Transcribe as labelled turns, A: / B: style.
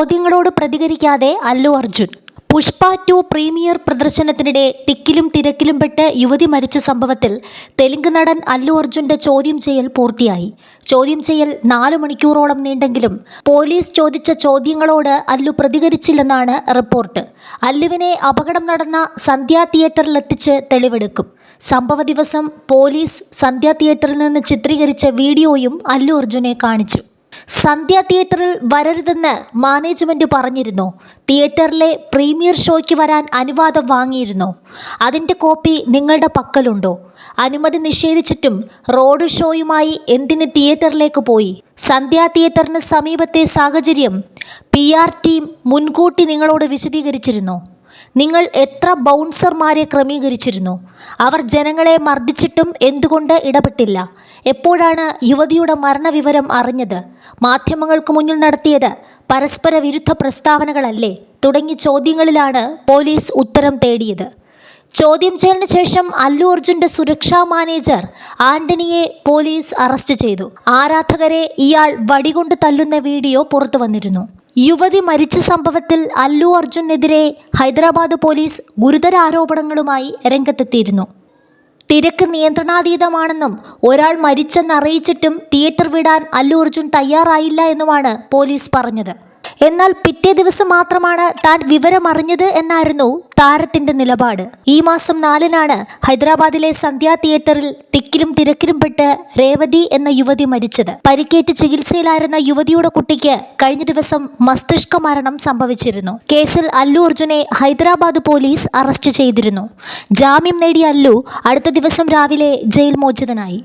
A: ചോദ്യങ്ങളോട് പ്രതികരിക്കാതെ Allu Arjun. Pushpa two premiere പ്രദർശനത്തിനിടെ തിക്കിലും തിരക്കിലും പെട്ട് യുവതി മരിച്ച സംഭവത്തിൽ തെലുങ്ക് നടൻ അല്ലു അർജുന്റെ ചോദ്യം ചെയ്യൽ പൂർത്തിയായി. ചോദ്യം ചെയ്യൽ നാല് മണിക്കൂറോളം നീണ്ടെങ്കിലും പോലീസ് ചോദിച്ച ചോദ്യങ്ങളോട് അല്ലു പ്രതികരിച്ചില്ലെന്നാണ് റിപ്പോർട്ട്. അല്ലുവിനെ അപകടം നടന്ന സന്ധ്യ തിയേറ്ററിലെത്തിച്ച് തെളിവെടുക്കും. സംഭവ ദിവസം പോലീസ് സന്ധ്യ തിയേറ്ററിൽ നിന്ന് ചിത്രീകരിച്ച വീഡിയോയും അല്ലു അർജുനെ കാണിച്ചു. സന്ധ്യ തിയേറ്ററിൽ വരരുതെന്ന് മാനേജ്മെന്റ് പറഞ്ഞിരുന്നു. തിയേറ്ററിലെ പ്രീമിയർ ഷോയ്ക്ക് വരാൻ അനുവാദം വാങ്ങിയിരുന്നു. അതിന്റെ കോപ്പി നിങ്ങളുടെ പക്കലുണ്ടോ? അനുമതി നിഷേധിച്ചിട്ടും റോഡ് ഷോയുമായി എന്തിന് തിയേറ്ററിലേക്ക് പോയി? സന്ധ്യ തിയേറ്ററിന് സമീപത്തെ സാഹചര്യം പി ആർ ടീം മുൻകൂട്ടി നിങ്ങളോട് വിശദീകരിച്ചിരുന്നോ. നിങ്ങൾ എത്ര ബൗൺസർമാരെ ക്രമീകരിച്ചിരുന്നു? അവർ ജനങ്ങളെ മർദ്ദിച്ചിട്ടും എന്തുകൊണ്ട് ഇടപെട്ടില്ല? എപ്പോഴാണ് യുവതിയുടെ മരണവിവരം അറിഞ്ഞത്? മാധ്യമങ്ങൾക്ക് മുന്നിൽ നടത്തിയത് പരസ്പര വിരുദ്ധ പ്രസ്താവനകളല്ലേ? തുടങ്ങിയ ചോദ്യങ്ങളിലാണ് പോലീസ് ഉത്തരം തേടിയത്. ചോദ്യം ചെയ്യലിന് ശേഷം അല്ലു അർജുന്റെ സുരക്ഷാ മാനേജർ ആന്റണിയെ പോലീസ് അറസ്റ്റ് ചെയ്തു. ആരാധകരെ ഇയാൾ വടികൊണ്ട് തല്ലുന്ന വീഡിയോ പുറത്തു വന്നിരുന്നു യുവതി മരിച്ച സംഭവത്തിൽ അല്ലു അർജുനെതിരെ ഹൈദരാബാദ് പോലീസ് ഗുരുതര ആരോപണങ്ങളുമായി രംഗത്തെത്തിയിരുന്നു. തിരക്ക് നിയന്ത്രണാതീതമാണെന്നും ഒരാൾ മരിച്ചെന്നറിയിച്ചിട്ടും തിയേറ്റർ വിടാൻ അല്ലു അർജുൻ തയ്യാറായില്ല എന്നുമാണ് പോലീസ് പറഞ്ഞത്. എന്നാൽ പിറ്റേ ദിവസം മാത്രമാണ് താൻ വിവരമറിഞ്ഞത് എന്നായിരുന്നു താരത്തിന്റെ നിലപാട്. ഈ മാസം നാലിനാണ് ഹൈദരാബാദിലെ സന്ധ്യ തിയേറ്ററിൽ തിക്കിലും തിരക്കിലും പെട്ട് രേവതി എന്ന യുവതി മരിച്ചത്. പരിക്കേറ്റ് ചികിത്സയിലായിരുന്ന യുവതിയുടെ കുട്ടിക്ക് കഴിഞ്ഞ ദിവസം മസ്തിഷ്ക മരണം സംഭവിച്ചിരുന്നു. കേസിൽ അല്ലു അർജുനെ ഹൈദരാബാദ് പോലീസ് അറസ്റ്റ് ചെയ്തിരുന്നു. ജാമ്യം നേടിയ അല്ലു അടുത്ത ദിവസം രാവിലെ ജയിൽ മോചിതനായി.